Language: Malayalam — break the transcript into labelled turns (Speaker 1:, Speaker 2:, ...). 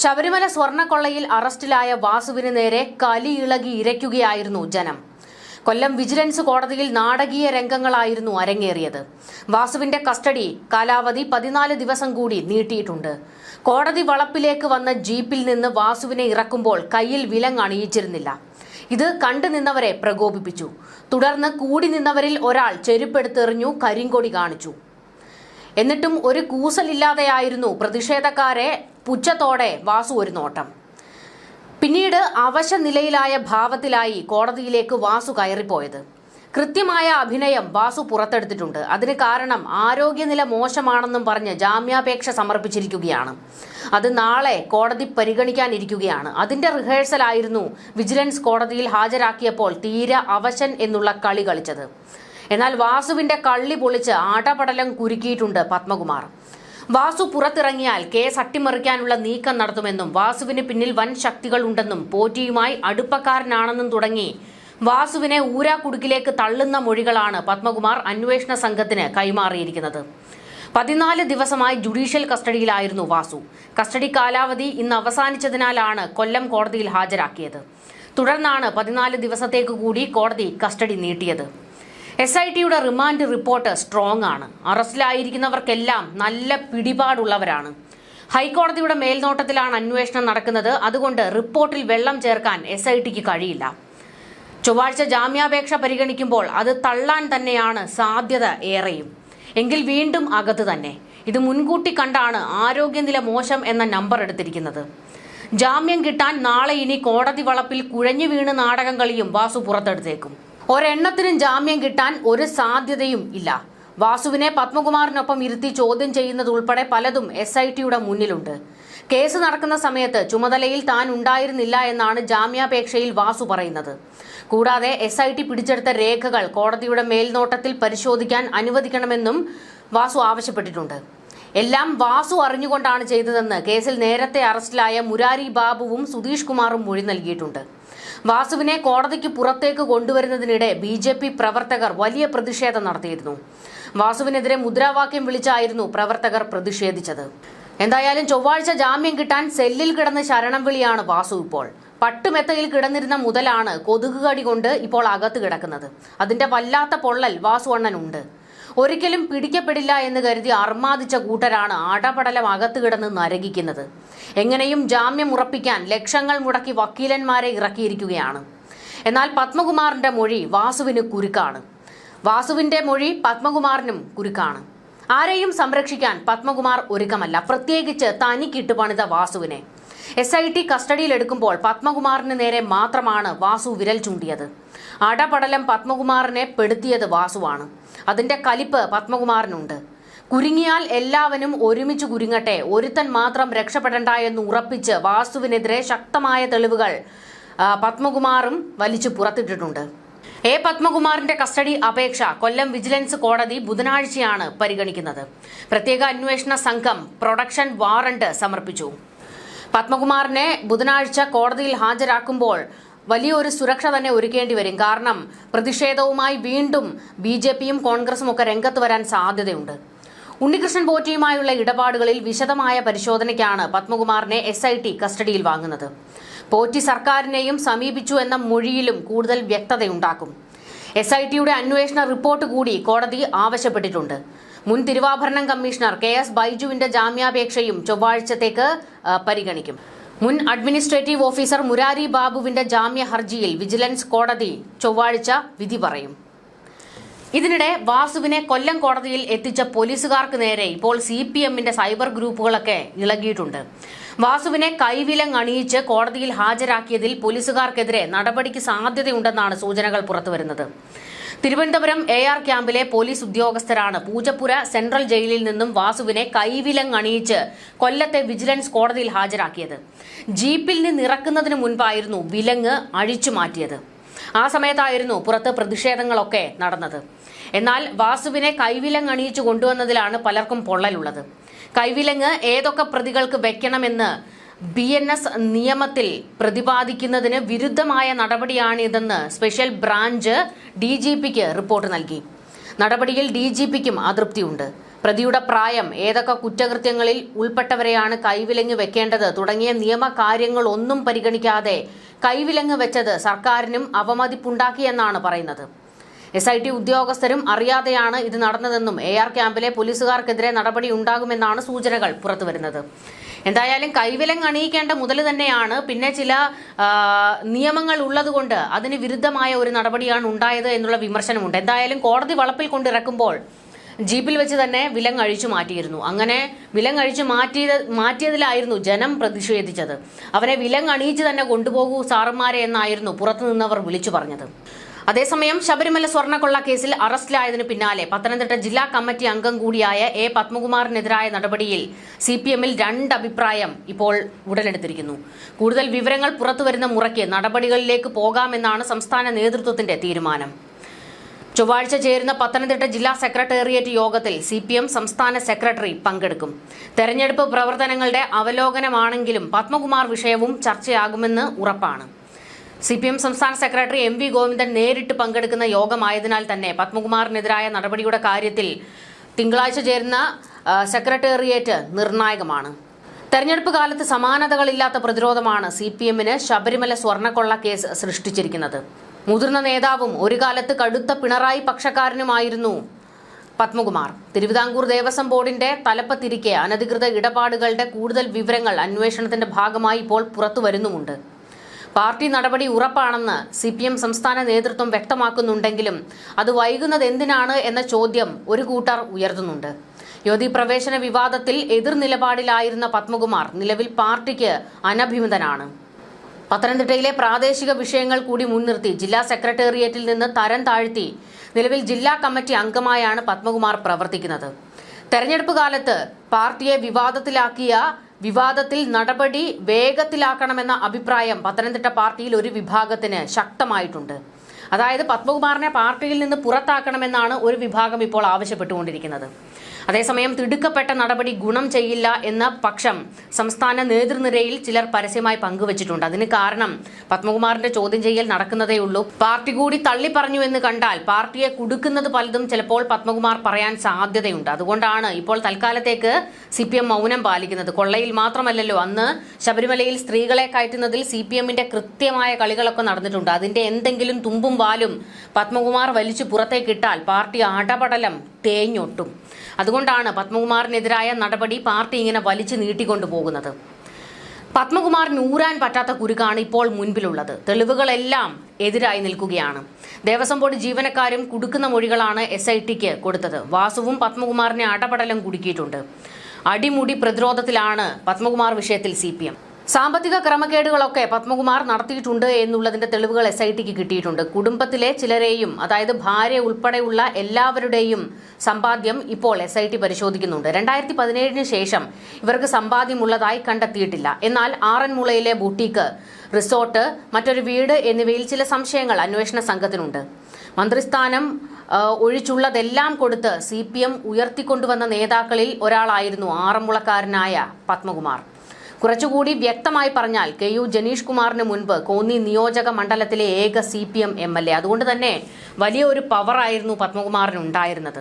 Speaker 1: ശബരിമല സ്വർണക്കൊള്ളയിൽ അറസ്റ്റിലായ വാസുവിന് നേരെ കലി ഇളകി ഇരയ്ക്കുകയായിരുന്നു ജനം. കൊല്ലം വിജിലൻസ് കോടതിയിൽ നാടകീയ രംഗങ്ങളായിരുന്നു അരങ്ങേറിയത്. വാസുവിന്റെ കസ്റ്റഡി കാലാവധി പതിനാല് ദിവസം കൂടി നീട്ടിയിട്ടുണ്ട്. കോടതി വളപ്പിലേക്ക് വന്ന ജീപ്പിൽ നിന്ന് വാസുവിനെ ഇറക്കുമ്പോൾ കയ്യിൽ വിലങ്ങണിയിച്ചിരുന്നില്ല ഇത് കണ്ടു നിന്നവരെ പ്രകോപിപ്പിച്ചു. തുടർന്ന് കൂടി നിന്നവരിൽ ഒരാൾ ചെരുപ്പെടുത്തെറിഞ്ഞു കരിങ്കൊടി കാണിച്ചു. എന്നിട്ടും ഒരു കൂസലില്ലാതെയായിരുന്നു പ്രതിഷേധക്കാരെ പുച്ഛത്തോടെ വാസു ഒരു നോട്ടം. പിന്നീട് അവശ നിലയിലായ ഭാവത്തിലായി കോടതിയിലേക്ക് വാസു കയറിപ്പോയത്. കൃത്യമായ അഭിനയം വാസു പുറത്തെടുത്തിട്ടുണ്ട്. അതിന് കാരണം ആരോഗ്യനില മോശമാണെന്നും പറഞ്ഞ് ജാമ്യാപേക്ഷ സമർപ്പിച്ചിരിക്കുകയാണ്. അത് നാളെ കോടതി പരിഗണിക്കാനിരിക്കുകയാണ്. അതിന്റെ റിഹേഴ്സലായിരുന്നു വിജിലൻസ് കോടതിയിൽ ഹാജരാക്കിയപ്പോൾ തീരെ അവശൻ എന്നുള്ള കളി കളിച്ചത്. എന്നാൽ വാസുവിന്റെ കള്ളി പൊളിച്ച് ആട്ടപടലം കുരുക്കിയിട്ടുണ്ട് പത്മകുമാർ. വാസു പുറത്തിറങ്ങിയാൽ കേസ് അട്ടിമറിക്കാനുള്ള നീക്കം നടത്തുമെന്നും വാസുവിന് പിന്നിൽ വൻ ശക്തികൾ ഉണ്ടെന്നും പോറ്റിയുമായി അടുപ്പക്കാരനാണെന്നും തുടങ്ങി. വാസുവിനെ ഊരാക്കുടുക്കിലേക്ക് തള്ളുന്ന മൊഴികളാണ് പത്മകുമാർ അന്വേഷണ സംഘത്തിന് കൈമാറിയിരിക്കുന്നത്. പതിനാല് ദിവസമായി ജുഡീഷ്യൽ കസ്റ്റഡിയിലായിരുന്നു വാസു. കസ്റ്റഡി കാലാവധി ഇന്ന് അവസാനിച്ചതിനാലാണ് കൊല്ലം കോടതിയിൽ ഹാജരാക്കിയത്. തുടർന്നാണ് പതിനാല് ദിവസത്തേക്ക് കൂടി കോടതി കസ്റ്റഡി നീട്ടിയത്. എസ് ഐ ടിയുടെ റിമാൻഡ് റിപ്പോർട്ട് സ്ട്രോങ് ആണ്. അറസ്റ്റിലായിരിക്കുന്നവർക്കെല്ലാം നല്ല പിടിപാടുള്ളവരാണ്. ഹൈക്കോടതിയുടെ മേൽനോട്ടത്തിലാണ് അന്വേഷണം നടക്കുന്നത്. അതുകൊണ്ട് റിപ്പോർട്ടിൽ വെള്ളം ചേർക്കാൻ എസ് ഐ ടിക്ക് കഴിയില്ല. ചൊവ്വാഴ്ച ജാമ്യാപേക്ഷ പരിഗണിക്കുമ്പോൾ അത് തള്ളാൻ തന്നെയാണ് സാധ്യത ഏറെയും. എങ്കിൽ വീണ്ടും അകത്ത് തന്നെ. ഇത് മുൻകൂട്ടി കണ്ടാണ് ആരോഗ്യനില മോശം എന്ന നമ്പർ എടുത്തിരിക്കുന്നത്. ജാമ്യം കിട്ടാൻ നാളെ ഇനി കോടതി വളപ്പിൽ കുഴഞ്ഞു വീണ് നാടകം കളിയും വാസു പുറത്തെടുത്തേക്കും. ഒരെണ്ണത്തിനും ജാമ്യം കിട്ടാൻ ഒരു സാധ്യതയും ഇല്ല. വാസുവിനെ പത്മകുമാറിനൊപ്പം ഇരുത്തി ചോദ്യം ചെയ്യുന്നത് ഉൾപ്പെടെ പലതും എസ് ഐ ടിയുടെ മുന്നിലുണ്ട്. കേസ് നടക്കുന്ന സമയത്ത് ചുമതലയിൽ താൻ ഉണ്ടായിരുന്നില്ല എന്നാണ് ജാമ്യാപേക്ഷയിൽ വാസു പറയുന്നത്. കൂടാതെ എസ് ഐ ടി പിടിച്ചെടുത്ത രേഖകൾ കോടതിയുടെ മേൽനോട്ടത്തിൽ പരിശോധിക്കാൻ അനുവദിക്കണമെന്നും വാസു ആവശ്യപ്പെട്ടിട്ടുണ്ട്. എല്ലാം വാസു അറിഞ്ഞുകൊണ്ടാണ് ചെയ്തതെന്ന് കേസിൽ നേരത്തെ അറസ്റ്റിലായ മുരാരി ബാബുവും സുധീഷ് കുമാറും മൊഴി നൽകിയിട്ടുണ്ട്. വാസുവിനെ കോടതിക്ക് പുറത്തേക്ക് കൊണ്ടുവരുന്നതിനിടെ ബി ജെ പി പ്രവർത്തകർ വലിയ പ്രതിഷേധം നടത്തിയിരുന്നു. വാസുവിനെതിരെ മുദ്രാവാക്യം വിളിച്ചായിരുന്നു പ്രവർത്തകർ പ്രതിഷേധിച്ചത്. എന്തായാലും ചൊവ്വാഴ്ച ജാമ്യം കിട്ടാൻ സെല്ലിൽ കിടന്ന് ശരണം വിളിയാണ് വാസു ഇപ്പോൾ. പട്ടുമെത്തയിൽ കിടന്നിരുന്ന മുതലാണ് കൊതുകുകടി കൊണ്ട് ഇപ്പോൾ അകത്ത് കിടക്കുന്നത്. അതിന്റെ വല്ലാത്ത പൊള്ളൽ വാസു അണ്ണനുണ്ട്. ഒരിക്കലും പിടിക്കപ്പെടില്ല എന്ന് കരുതി അർമാദിച്ച കൂട്ടരാണ് ആടപടലം അകത്ത് കിടന്ന് നരകിക്കുന്നത്. എങ്ങനെയും ജാമ്യം ഉറപ്പിക്കാൻ ലക്ഷങ്ങൾ മുടക്കി വക്കീലന്മാരെ ഇറക്കിയിരിക്കുകയാണ്. എന്നാൽ പത്മകുമാറിന്റെ മൊഴി വാസുവിന് കുരുക്കാണ്. വാസുവിന്റെ മൊഴി പത്മകുമാറിനും കുരുക്കാണ്. ആരെയും സംരക്ഷിക്കാൻ പത്മകുമാർ ഒരുക്കമല്ല. പ്രത്യേകിച്ച് തനിക്കിട്ട് പണിത വാസുവിനെ. എസ് ഐ ടി കസ്റ്റഡിയിലെടുക്കുമ്പോൾ പത്മകുമാറിന് നേരെ മാത്രമാണ് വാസു വിരൽ ചൂണ്ടിയത്. അടപടലം പത്മകുമാറിനെ പെടുത്തിയത് വാസുവാണ്. അതിന്റെ കലിപ്പ് പത്മകുമാറിനുണ്ട്. കുരുങ്ങിയാൽ എല്ലാവരും ഒരുമിച്ച് കുരുങ്ങട്ടെ ഒരുത്തൻ മാത്രം രക്ഷപ്പെടണ്ട എന്ന് ഉറപ്പിച്ച് വാസുവിനെതിരെ ശക്തമായ തെളിവുകൾ പത്മകുമാറും വലിച്ചു പുറത്തിട്ടിട്ടുണ്ട്. എ പത്മകുമാറിന്റെ കസ്റ്റഡി അപേക്ഷ കൊല്ലം വിജിലൻസ് കോടതി ബുധനാഴ്ചയാണ് പരിഗണിക്കുന്നത്. പ്രത്യേക അന്വേഷണ സംഘം പ്രൊഡക്ഷൻ വാറണ്ട് സമർപ്പിച്ചു. പത്മകുമാറിനെ ബുധനാഴ്ച കോടതിയിൽ ഹാജരാക്കുമ്പോൾ വലിയൊരു സുരക്ഷ തന്നെ ഒരുക്കേണ്ടി വരും. കാരണം പ്രതിഷേധവുമായി വീണ്ടും ബി ജെ പിയും കോൺഗ്രസും ഒക്കെ രംഗത്ത് വരാൻ സാധ്യതയുണ്ട്. ഉണ്ണികൃഷ്ണൻ പോറ്റിയുമായുള്ള ഇടപാടുകളിൽ വിശദമായ പരിശോധനയ്ക്കാണ് പത്മകുമാറിനെ എസ് ഐ ടി കസ്റ്റഡിയിൽ വാങ്ങുന്നത്. പോറ്റി സർക്കാരിനെയും സമീപിച്ചു എന്ന മൊഴിയിലും കൂടുതൽ വ്യക്തതയുണ്ടാക്കും. എസ് ഐ ടിയുടെ അന്വേഷണ റിപ്പോർട്ട് കൂടി കോടതി ആവശ്യപ്പെട്ടിട്ടുണ്ട്. മുൻ തിരുവാഭരണം കമ്മീഷണർ കെ എസ് ബൈജുവിന്റെ ജാമ്യാപേക്ഷയും ചൊവ്വാഴ്ചത്തേക്ക് പരിഗണിക്കും. മുൻ അഡ്മിനിസ്ട്രേറ്റീവ് ഓഫീസർ മുരാരി ബാബുവിന്റെ ജാമ്യ ഹർജിയിൽ വിജിലൻസ് കോടതി ചൊവ്വാഴ്ച വിധി പറയും. ഇതിനിടെ വാസുവിനെ കൊല്ലം കോടതിയിൽ എത്തിച്ച പോലീസുകാർക്ക് നേരെ ഇപ്പോൾ സി പി എമ്മിന്റെ സൈബർ ഗ്രൂപ്പുകളൊക്കെ ഇളകിയിട്ടുണ്ട്. വാസുവിനെ കൈവിലങ് അണിയിച്ച് കോടതിയിൽ ഹാജരാക്കിയതിൽ പോലീസുകാർക്കെതിരെ നടപടിക്ക് സാധ്യതയുണ്ടെന്നാണ് സൂചനകൾ പുറത്തുവരുന്നത്. തിരുവനന്തപുരം എ ആർ ക്യാമ്പിലെ പോലീസ് ഉദ്യോഗസ്ഥരാണ് പൂജപ്പുര സെൻട്രൽ ജയിലിൽ നിന്നും വാസുവിനെ കൈവിലങ് അണിയിച്ച് കൊല്ലത്തെ വിജിലൻസ് കോടതിയിൽ ഹാജരാക്കിയത്. ജീപ്പിൽ നിന്ന് ഇറക്കുന്നതിന് മുൻപായിരുന്നു വിലങ്ങ് അഴിച്ചു മാറ്റിയത്. ആ സമയത്തായിരുന്നു പുറത്ത് പ്രതിഷേധങ്ങളൊക്കെ നടന്നത്. എന്നാൽ വാസുവിനെ കൈവിലങ്ങ് അണിയിച്ചു കൊണ്ടുവന്നതിലാണ് പലർക്കും പൊള്ളലുള്ളത്. കൈവിലങ്ങ് ഏതൊക്കെ പ്രതികൾക്ക് വെക്കണമെന്ന് ബി എൻ എസ് നിയമത്തിൽ പ്രതിപാദിക്കുന്നതിന് വിരുദ്ധമായ നടപടിയാണിതെന്ന് സ്പെഷ്യൽ ബ്രാഞ്ച് ഡി ജി പിക്ക് റിപ്പോർട്ട് നൽകി. നടപടിയിൽ ഡി ജി പിക്കും അതൃപ്തിയുണ്ട്. പ്രതിയുടെ പ്രായം ഏതൊക്കെ കുറ്റകൃത്യങ്ങളിൽ ഉൾപ്പെട്ടവരെയാണ് കൈവിലങ്ങ് വെക്കേണ്ടത് തുടങ്ങിയ നിയമകാര്യങ്ങൾ ഒന്നും പരിഗണിക്കാതെ കൈവിലങ്ങ് വെച്ചത് സർക്കാരിനും അവമതിപ്പുണ്ടാക്കിയെന്നാണ് പറയുന്നത്. എസ് ഐ ടി ഉദ്യോഗസ്ഥരും അറിയാതെയാണ് ഇത് നടന്നതെന്നും എ ആർ ക്യാമ്പിലെ പോലീസുകാർക്കെതിരെ നടപടി ഉണ്ടാകുമെന്നാണ് സൂചനകൾ പുറത്തുവരുന്നത്. എന്തായാലും കൈവിലങ് അണിയിക്കേണ്ട മുതൽ തന്നെയാണ് പിന്നെ ചില നിയമങ്ങൾ ഉള്ളതുകൊണ്ട് അതിന് വിരുദ്ധമായ ഒരു നടപടിയാണ് ഉണ്ടായത് എന്നുള്ള വിമർശനമുണ്ട്. എന്തായാലും കോടതി വളപ്പിൽ കൊണ്ടിറക്കുമ്പോൾ ജീപ്പിൽ വെച്ച് തന്നെ വിലങ് അഴിച്ചു മാറ്റിയിരുന്നു. അങ്ങനെ വിലങ് അഴിച്ചു മാറ്റിയത് മാറ്റിയതിലായിരുന്നു ജനം പ്രതിഷേധിച്ചത്. അവനെ വിലങ് അണിയിച്ച് തന്നെ കൊണ്ടുപോകൂ സാറുമാരെ എന്നായിരുന്നു പുറത്തുനിന്നവർ വിളിച്ചു പറഞ്ഞത്. അതേസമയം ശബരിമല സ്വർണക്കൊള്ള കേസിൽ അറസ്റ്റിലായതിനു പിന്നാലെ പത്തനംതിട്ട ജില്ലാ കമ്മിറ്റി അംഗം കൂടിയായ എ പത്മകുമാറിനെതിരായ നടപടിയിൽ സി പി എമ്മിൽ രണ്ട് അഭിപ്രായം ഇപ്പോൾ ഉടലെടുത്തിരിക്കുന്നു. കൂടുതൽ വിവരങ്ങൾ പുറത്തുവരുന്ന മുറയ്ക്ക് നടപടികളിലേക്ക് പോകാമെന്നാണ് സംസ്ഥാന നേതൃത്വത്തിന്റെ തീരുമാനം. ചൊവ്വാഴ്ച ചേരുന്ന പത്തനംതിട്ട ജില്ലാ സെക്രട്ടേറിയറ്റ് യോഗത്തിൽ സി പി എം സംസ്ഥാന സെക്രട്ടറി പങ്കെടുക്കും. തെരഞ്ഞെടുപ്പ് പ്രവർത്തനങ്ങളുടെ അവലോകനമാണെങ്കിലും പത്മകുമാർ വിഷയവും ചർച്ചയാകുമെന്ന് ഉറപ്പാണ്. സി പി എം സംസ്ഥാന സെക്രട്ടറി എം വി ഗോവിന്ദൻ നേരിട്ട് പങ്കെടുക്കുന്ന യോഗമായതിനാൽ തന്നെ പത്മകുമാറിനെതിരായ നടപടിയുടെ കാര്യത്തിൽ തിങ്കളാഴ്ച ചേരുന്ന സെക്രട്ടേറിയറ്റ് നിർണായകമാണ്. തെരഞ്ഞെടുപ്പ് കാലത്ത് സമാനതകളില്ലാത്ത പ്രതിരോധമാണ് സി പി എമ്മിന് ശബരിമല സ്വർണക്കൊള്ള കേസ് സൃഷ്ടിച്ചിരിക്കുന്നത്. മുതിർന്ന നേതാവും ഒരു കാലത്ത് കടുത്ത പിണറായി പക്ഷക്കാരനുമായിരുന്നു പത്മകുമാർ. തിരുവിതാംകൂർ ദേവസ്വം ബോർഡിന്റെ തലപ്പത്തിരിക്കെ അനധികൃത ഇടപാടുകളുടെ കൂടുതൽ വിവരങ്ങൾ അന്വേഷണത്തിന്റെ ഭാഗമായി ഇപ്പോൾ പുറത്തു വരുന്നുമുണ്ട് പാർട്ടി നടപടി ഉറപ്പാണെന്ന് സി പി എം സംസ്ഥാന നേതൃത്വം വ്യക്തമാക്കുന്നുണ്ടെങ്കിലും അത് വൈകുന്നത് എന്തിനാണ് എന്ന ചോദ്യം ഒരു കൂട്ടർ ഉയർത്തുന്നുണ്ട്. യുവതി പ്രവേശന വിവാദത്തിൽ എതിർ നിലപാടിലായിരുന്ന പത്മകുമാർ നിലവിൽ പാർട്ടിക്ക് അനഭിമിതനാണ്. പത്തനംതിട്ടയിലെ പ്രാദേശിക വിഷയങ്ങൾ കൂടി മുൻനിർത്തി ജില്ലാ സെക്രട്ടേറിയറ്റിൽ നിന്ന് തരം താഴ്ത്തി നിലവിൽ ജില്ലാ കമ്മിറ്റി അംഗമായാണ് പത്മകുമാർ പ്രവർത്തിക്കുന്നത്. തെരഞ്ഞെടുപ്പ് കാലത്ത് പാർട്ടിയെ വിവാദത്തിലാക്കിയ വിവാദത്തിൽ നടപടി വേഗത്തിലാക്കണമെന്ന അഭിപ്രായം പത്തനംതിട്ട പാർട്ടിയിൽ ഒരു വിഭാഗത്തിന് ശക്തമായിട്ടുണ്ട്. അതായത് പത്മകുമാറിനെ പാർട്ടിയിൽ നിന്ന് പുറത്താക്കണമെന്നാണ് ഒരു വിഭാഗം ഇപ്പോൾ ആവശ്യപ്പെട്ടുകൊണ്ടിരിക്കുന്നത്. അതേസമയം തിടുക്കപ്പെട്ട നടപടി ഗുണം ചെയ്യില്ല എന്ന പക്ഷം സംസ്ഥാന നേതൃനിരയിൽ ചിലർ പരസ്യമായി പങ്കുവച്ചിട്ടുണ്ട്. അതിന് കാരണം പത്മകുമാറിന്റെ ചോദ്യം ചെയ്യൽ നടക്കുന്നതേ ഉള്ളൂ. പാർട്ടി കൂടി തള്ളി പറഞ്ഞു എന്ന് കണ്ടാൽ പാർട്ടിയെ കുടുക്കുന്നത് പലതും ചിലപ്പോൾ പത്മകുമാർ പറയാൻ സാധ്യതയുണ്ട്. അതുകൊണ്ടാണ് ഇപ്പോൾ തൽക്കാലത്തേക്ക് സി പി എം മൗനം പാലിക്കുന്നത്. കൊള്ളയിൽ മാത്രമല്ലല്ലോ അന്ന് ശബരിമലയിൽ സ്ത്രീകളെ കയറ്റുന്നതിൽ സി പി എമ്മിന്റെ കൃത്യമായ കളികളൊക്കെ നടന്നിട്ടുണ്ട്. അതിന്റെ എന്തെങ്കിലും തുമ്പും വാലും പത്മകുമാർ വലിച്ചു പുറത്തേക്കിട്ടാൽ പാർട്ടി അടപടലം തേഞ്ഞൊട്ടും. അതുകൊണ്ടാണ് പത്മകുമാറിനെതിരായ നടപടി പാർട്ടി ഇങ്ങനെ വലിച്ചു നീട്ടിക്കൊണ്ടു പോകുന്നത് പത്മകുമാറിന് ഊരാൻ പറ്റാത്ത കുരുക്കാണ് ഇപ്പോൾ മുൻപിലുള്ളത്. തെളിവുകളെല്ലാം എതിരായി നിൽക്കുകയാണ്. ദേവസ്വം ബോർഡ് ജീവനക്കാരും കുടുക്കുന്ന മൊഴികളാണ് എസ് ഐ ടിക്ക് കൊടുത്തത്. വാസുവും പത്മകുമാറിനെ അടപടലം കുടുക്കിയിട്ടുണ്ട്. അടിമുടി പ്രതിരോധത്തിലാണ് പത്മകുമാർ വിഷയത്തിൽ സി സാമ്പത്തിക ക്രമക്കേടുകളൊക്കെ പത്മകുമാർ നടത്തിയിട്ടുണ്ട് എന്നുള്ളതിന്റെ തെളിവുകൾ എസ് ഐ ടിക്ക് കിട്ടിയിട്ടുണ്ട്. കുടുംബത്തിലെ ചിലരെയും അതായത് ഭാര്യ ഉൾപ്പെടെയുള്ള എല്ലാവരുടെയും സമ്പാദ്യം ഇപ്പോൾ എസ് ഐ ടി പരിശോധിക്കുന്നുണ്ട്. രണ്ടായിരത്തി പതിനേഴിന് ശേഷം ഇവർക്ക് സമ്പാദ്യമുള്ളതായി കണ്ടെത്തിയിട്ടില്ല. എന്നാൽ ആറന്മുളയിലെ ബൂട്ടീക്ക് റിസോർട്ട് മറ്റൊരു വീട് എന്നിവയിൽ ചില സംശയങ്ങൾ അന്വേഷണ സംഘത്തിനുണ്ട്. മന്ത്രിസ്ഥാനം ഒഴിച്ചുള്ളതെല്ലാം കൊടുത്ത് സി പി എം ഉയർത്തിക്കൊണ്ടുവന്ന നേതാക്കളിൽ ഒരാളായിരുന്നു ആറന്മുളക്കാരനായ പത്മകുമാർ. കുറച്ചുകൂടി വ്യക്തമായി പറഞ്ഞാൽ കെ യു ജനീഷ് കുമാറിന് മുൻപ് കോന്നി നിയോജക മണ്ഡലത്തിലെ ഏക C P M M L A. അതുകൊണ്ട് തന്നെ വലിയ ഒരു പവറായിരുന്നു പത്മകുമാറിന് ഉണ്ടായിരുന്നത്